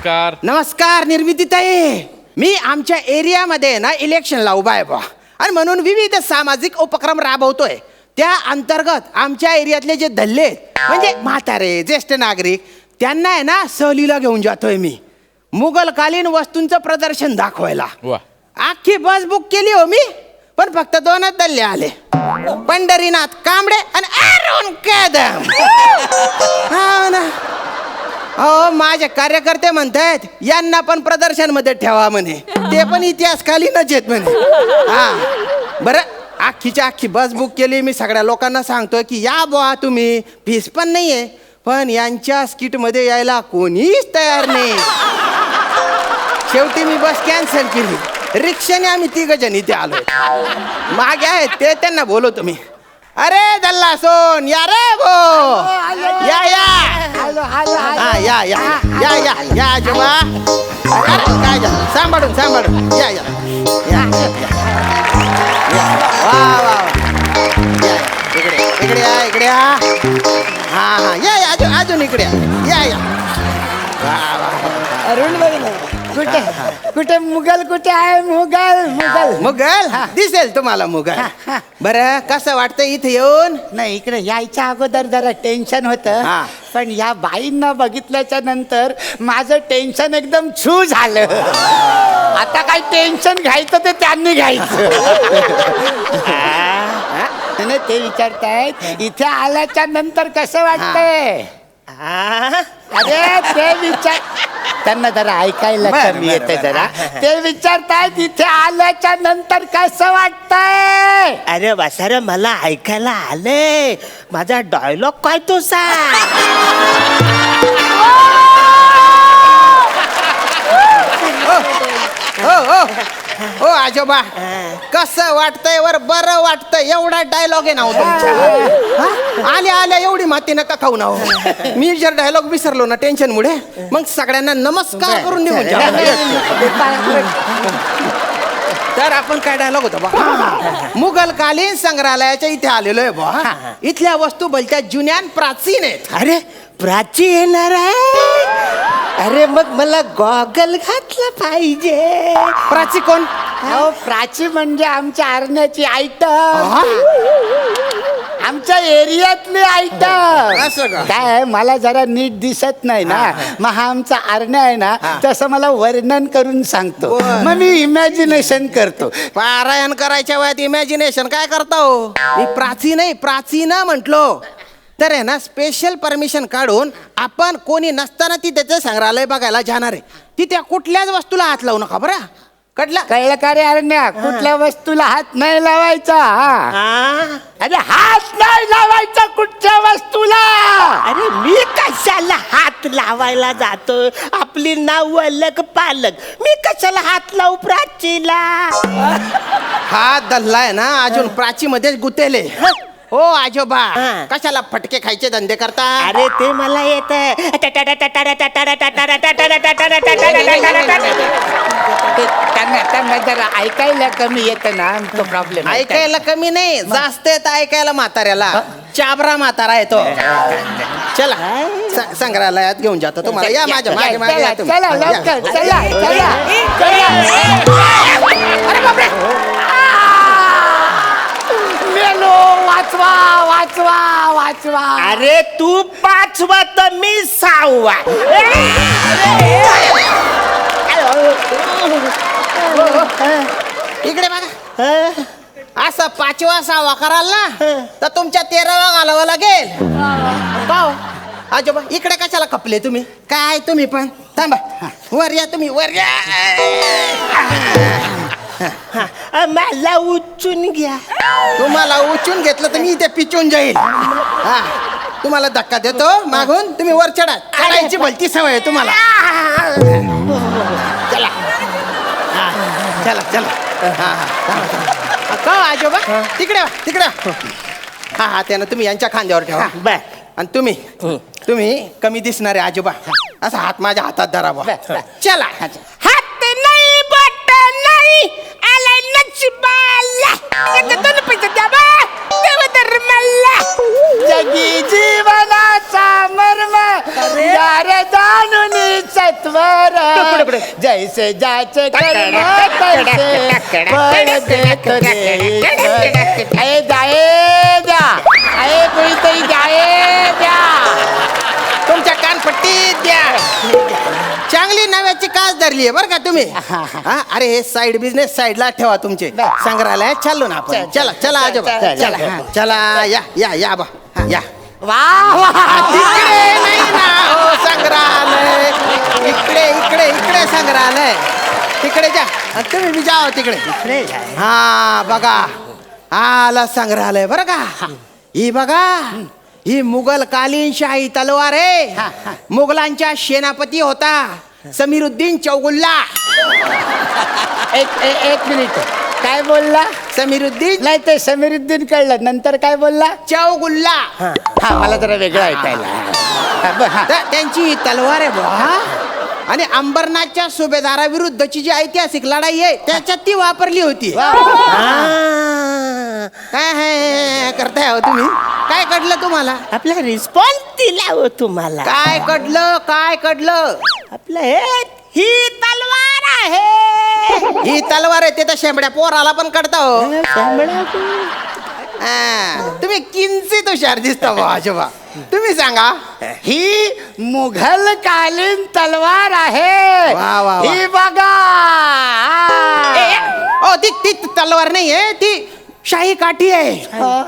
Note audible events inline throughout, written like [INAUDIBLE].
नमस्कार. नमस्कार निर्मितीताई मी आमच्या एरियामध्ये ना इलेक्शनला उभा आहे बा आणि म्हणून विविध सामाजिक उपक्रम राबवतोय. त्या अंतर्गत आमच्या एरियातले जे धल्ले आहेत, म्हणजे म्हातारे ज्येष्ठ नागरिक त्यांना आहे ना सहलीला घेऊन जातोय मी. मुघलकालीन वस्तूंचं प्रदर्शन दाखवायला. वा. अख्खी बस बुक केली हो मी पण फक्त दोनच दल्ले आले. पंढरीनाथ कांबळे आणि अरुण कदम. हा ना. हो माझे कार्यकर्ते म्हणतायत यांना पण प्रदर्शनमध्ये ठेवा म्हणे. ते पण इतिहास खाली नचेत म्हणे. हा. बरं अख्खीच्या अख्खी बस बुक केली मी सगळ्या लोकांना सांगतोय की या बुवा तुम्ही फीस पण नाहीये पण यांच्या स्किटमध्ये यायला कोणीच तयार नाही. शेवटी मी बस कॅन्सल केली. रिक्षाने आम्ही तिघ जण इथे आलो. मागे आहेत ते त्यांना बोलवतो मी. अरे दल्ला सोन या रे भो. या या. हा या या या या या आजोबा अरे, काय झालं सांभाळून सांभाळून या या या, या. या. वा वा वा. या, या. इकडे इकडे या इकडे या हा हा या या अजून अजून इकडे या या या वा वा अरुण बघ ना कुठे? कुठे मुघल कुठे आहे मुघल? मुघल. मुघल? दिसेल तुम्हाला मुघल. बरं कसं वाटतं इथे येऊन? नाही इकडे यायच्या अगोदर जरा टेन्शन होतं. हा. पण या बाईंना बघितल्याच्या नंतर माझं टेन्शन एकदम छू झालं. आता काय टेन्शन घ्यायचं ते त्यांनी घ्यायचं. [LAUGHS] हा? नाही, ते विचारतायत इथे आल्याच्यानंतर कसं वाटतंय? अरे ते विचार त्यांना जरा ऐकायला बरं, कमी बरं, येते बरं. जरा ते विचारतायत इथे आल्याच्यानंतर कसं वाटतंय अरे वसार मला ऐकायला आले माझा डायलॉग काय तो सांग हो हो हो आजोबा कसं वाटतंय वर बरं वाटतंय एवढा डायलॉग आहे ना हो तुमच्या हा? आल्या आल्या एवढी माती नका खाऊ ना हो. मी जर डायलॉग विसरलो ना टेन्शन मुळे मग सगळ्यांना नमस्कार करून निघून जा. तर आपण काय डायलॉग होता बा? मुघलकालीन संग्रहालयाच्या इथे आलेलो आहे बा. इथल्या वस्तू भलत्या जुन्या आणि प्राचीन आहेत. अरे प्राची येणार आहे अरे मग मला गॉगल घातला पाहिजे. प्राची कोण? अहो प्राची म्हणजे आमच्या आरण्याची आयटम. हा? आमच्या एरियातली आयटम. असं का? काय मला जरा नीट दिसत नाही ना. मग हा आमचा आरण्या आहे ना तसं मला वर्णन करून सांगतो. बर. मग मी इमॅजिनेशन करतो. पारायण करायच्या वयात इमॅजिनेशन काय करता हो? मी प्राचीन आहे प्राचीन म्हटलो. तर आहे ना स्पेशल परमिशन काढून आपण कोणी नसताना ती त्याचं संग्रहालय बघायला जाणार आहे. तिथे कुठल्याच वस्तूला हात लावू नका बरं. कटलं? कळलं का रे अरण्या? कुठल्या वस्तूला हात नाही लावायचा? हा. अरे हात नाही लावायचा कुठच्या वस्तूला? अरे मी कशाला हात लावायला जातो आपली नाव अलग पालक मी कशाला हात लावू प्राचीला? हा दल्ला आहे ना अजून प्राची मध्येच गुतेले हो आजोबा हा. कशाला फटके खायचे धंदे करता अरे ते मला येत ते त्यांना त्यांना जरा ऐकायला कमी येतं ना तो प्रॉब्लेम ऐकायला कमी नाही जास्त येत ऐकायला म्हाताऱ्याला चाबरा म्हातारा आहे तो चला स- संग्रहालयात घेऊन जातो तुम्हाला या माझ्या मागे मागे या तुम्ही. चला या. लवकर चला चला मेलो वाचवा वाचवा वाचवा. अरे तू पाचवा तर मी सहावा. इकडे बघा. असं पाचवा सहावा कराल ना तर तुमच्या तेरावा घालावं लागेल. पाव. आजोबा इकडे कशाला खपले तुम्ही? काय तुम्ही पण? थांबा. वर या तुम्ही वर या. मला उचून घ्या. तुम्हाला उचून घेतलं तर मी इथे पिचून जाईल. हा. तुम्हाला धक्का देतो मागून तुम्ही वर चढा. चढायची भलती सवय आहे तुम्हाला. चला. हा, चला चला. हा, हा. का हो, आजोबा तिकडे वा, तिकडे वा. हा. हा त्यानं तुम्ही यांच्या खांद्यावर ठेवा. बर आणि तुम्ही तुम्ही कमी दिसणारे आजोबा. असा हात माझ्या हातात धरा बुवा. चला. दोन पैसे द्या बा देव धर्माला जगी जीवनाचा मर्म यार जाणून सत्वर. जैसे जाचे कर्म तैसे फळ देत रे. अये जाये द्या अये कुणीतरी जाये द्या तुमच्या कानपट्टीत द्या. चांगली नव्याची कास धरली आहे बरं का तुम्ही? [LAUGHS] हा, अरे हे साईड बिझनेस साईडला ठेवा तुमचे. संग्रहालयात चाललो ना आपण. चला चला आजोबा. चला, चला. चला. चला या या या बा. हा, या. वा वा. तिकडे नाही ना. हो संग्रहालय. इकडे इकडे इकडे संग्रहालय. तिकडे जा. आणि तुम्ही बी जाओ तिकडे. हा बघा. आला संग्रहालय बरं का? ही. बघा. ही मुघल कालीन शाही तलवार आहे. मुघलांच्या सेनापती होता समीरुद्दीन चौगुल्ला. एक ए- एक मिनिट. काय बोलला? समीरुद्दीन? नाही ते समीरुद्दीन कळलं. नंतर काय बोलला? चौगुल्ला. हा मला जरा वेगळं ऐकायला हा, ब- हा. तर त्यांची ही तलवार आहे बुवा आणि अंबरनाथच्या सुभेदाराविरुद्धची जी ऐतिहासिक लढाई आहे त्याच्यात ती वापरली होती. हा. काय हे करताय हो तुम्ही? काय कडलं तुम्हाला? आपला रिस्पॉन्स दिला हो तुम्हाला. काय कडलं काय कडलं आपलं हे ही तलवार आहे. ही तलवार आहे ते तर शेंबड्या पोराला पण कडता हो. हा. तुम्ही किंचित हुशार दिसता बुवा आजोबा. तुम्ही सांगा ही मुघल कालीन तलवार आहे. वा, वा, वा. ही बघा. ओ ती ती तलवार नाही आहे ती शाही काठी आहे.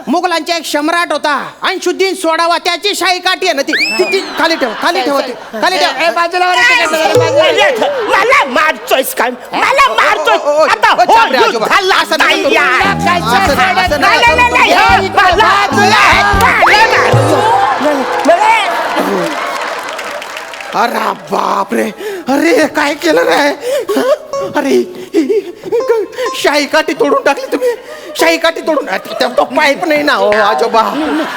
मुघलांचा एक सम्राट होता. अंशुद्दीन सोडावा त्याची शाही काठी आहे ना ती. ती ती खाली ठेव खाली ठेव ती. खाली ए, ठेव. ए, बाजूला वर ये, बाजूला वर ये. मला मारतोयस काय मला ओ, ओ, मारतोय आता ओ, हो, चापरे युद्ध आजोबा. झालं असं नका नाही करू. यार. असं नाही, असं नाही, नका नाही, करू. नाही, हे, हे, बाजूला, अरे बापरे. अरे काय केलं रे? अरे शाही काठी तोडून टाकली तुम्ही. शाही काठी तोडून तो पाईप नाही ना हो आजोबा.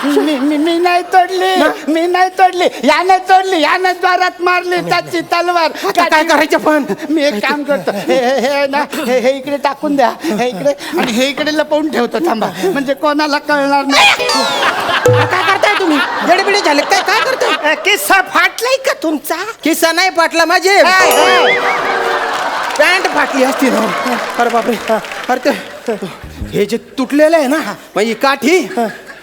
मी मी- मी नाही तोडली. मी नाही तोडली. याने तोडली. याने द्वारात मारली त्याची तलवार. आता काय करायचं पण? मी एक काम करतो. हे हे- हे ना हे हे इकडे टाकून द्या. हे इकडे. आणि हे इकडे लपवून ठेवतो. थांबा. म्हणजे कोणाला कळणार नाही. काय करताय तुम्ही? जडबिडी झाले काय? काय करताय? किस्सा फाटलाय का तुमचा? किस्सा नाही पाटला माझे. पॅन्ट फाटली असती ना अरे बापरे. अरे ते हे जे तुटलेलं आहे ना ही काठी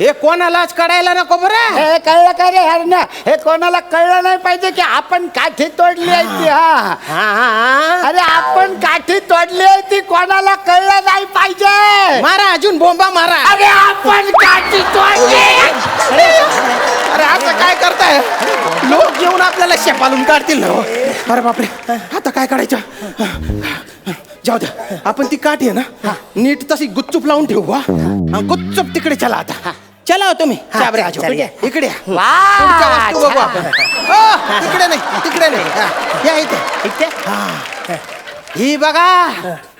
हे कोणालाच काढायला नको बरं. हे कळलं का रे हरण्या हे कोणाला कळलं नाही पाहिजे की आपण काठी तोडली आहे ती हा. हा अरे आपण काठी तोडली आहे ती कोणाला कळलं नाही पाहिजे. मारा अजून बोंबा मारा. अरे आपण काठी तोडली. अरे आता काय करताय? लोक येऊन आपल्याला शेपालून काढतील ना हो. अरे बापरे. आता काय काढायचं जाऊ द्या. आपण ती काठी आहे ना नीट तशी गुच्चूप लावून ठेवू वा हा, गुच्चूप तिकडे चला आता. चला हो तुम्ही. चाबरे आजो. चल. इकडे या. वा, पुढच्या वस्तू बघू छान. आपण. ओ, तिकडे नाही तिकडे नाही. हा, या इथे. इथे? हा. ही बघा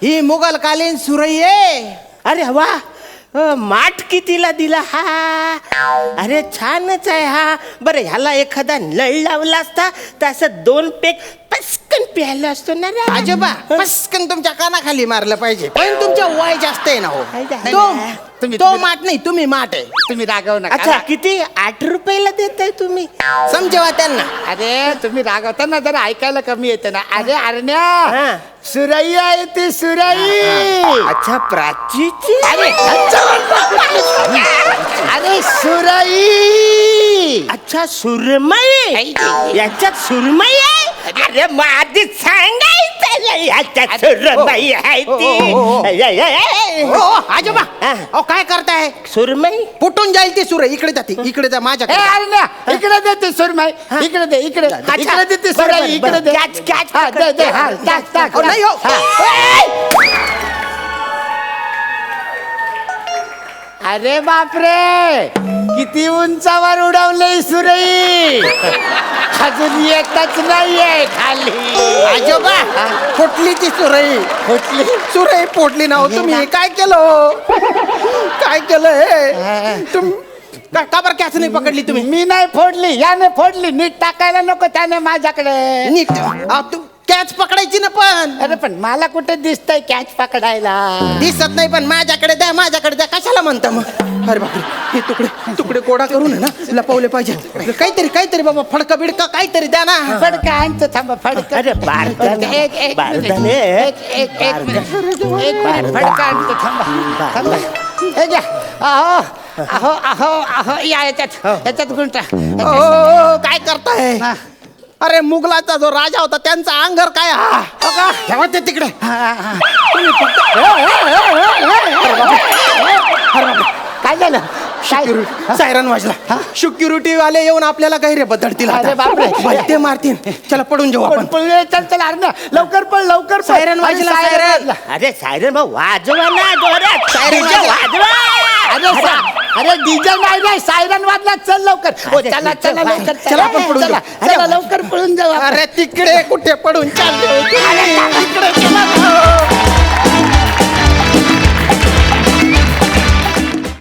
ही मुघल कालीन सुरई आहे. अरे वा माठ कितीला दिला हा? अरे छानच आहे हा. बरं ह्याला एखादा नळ लावला असता तर? असं दोन पेक प्यायला असतो ना रे आजोबा पस्कन तुमच्या कानाखाली मारलं पाहिजे. पण तुमचं वय जास्त आहे ना हो. काय झालं? तो तुम्ही- तो तुम्ही- माठ नाही तुम्ही माठ आहे. तुम्ही रागव अच्छा नका किती? आठ रुपयाला देताय तुम्ही. समजेवा त्यांना. अरे तुम्ही रागवता ना जरा ऐकायला कमी येते ना. अरे हा. अरण्या सुरई आहे ती सुरई. अच्छा प्राचीची? अरे अरे सुरई. अच्छा सुरमई. याच्यात सुरमई आहे? अरे आधी सांगायचं सुरमई आहे. ती. आजोबा हा. अहो काय करताय? सुरमई? फुटून जाईल ती सुर इकडे जाते इकडे जा ए अरण्या इकडे दे ती सुरमई इकडे दे इकडे. इकडे दे ती बरं, इकडे. दे. कॅच, कॅच हा, दे दे. हा टाक टाक अहो, नाही हो. अरे बापरे! किती उंचावर उडवले सुरई! अजून येतच नाहीये खाली. आजोबा फुटली ती सुरई. फुटली? सुरई फोडली ना हो तुम्ही. काय केलं हो? काय केलं हे? तुम का का बरं कॅच नाही पकडली तुम्ही? मी नाही फोडली याने फोडली. नीट टाकायला नको त्याने माझ्याकडे. नीट. तू कॅच पकडायची ना पण. अरे पण मला कुठे दिसतंय कॅच पकडायला? दिसत नाही पण माझ्याकडे द्या माझ्याकडे म्हणता मग? अरे बापरे हे तुकडे तुकडे कोडा करून आहे ना लपवले पाहिजे काहीतरी काहीतरी बाबा फडका बिडका काहीतरी द्या ना. फडका आणतो थांबा फडका. अरे बारदाने एक एक बारदाने. एक एक एक मिनिट. एक मिनिट फडका आणतो थांबा. थांबा. हे घ्या. अहो अहो अहो अहो या याच्यात याच्यात गुंटा ओ, ओ, ओ, काय करताय? हा. अरे मुघलाचा जो राजा होता त्यांचा अंगर काय हा? हो? ठेवा ते तिकडे. फक्त काय झालं काय सायरन वाजला सिक्युरिटी वाले येऊन आपल्याला काही रे बदलतील. अरे बापरे. भलते मारतील चला पडून जाऊ पण आपण पण ए, चल चल अरे ना लवकर पण लवकर पळ. सायरन अरे, वाजला, सायरन सायरन. वाजला. अरे सायरन भाऊ वाजवा ना जोरात सायरन डीजे वाजवा. वाजवा अरे सा- अरे डीजे नाही नाही सायरन वाजला चल लवकर हो अरे, चला डीजे चला वाज- लवकर चला, आपण पळून चला जाऊ. चला लवकर पळून जाऊ आपण. अरे तिकडे कुठे पडून चालले तिकडे चला.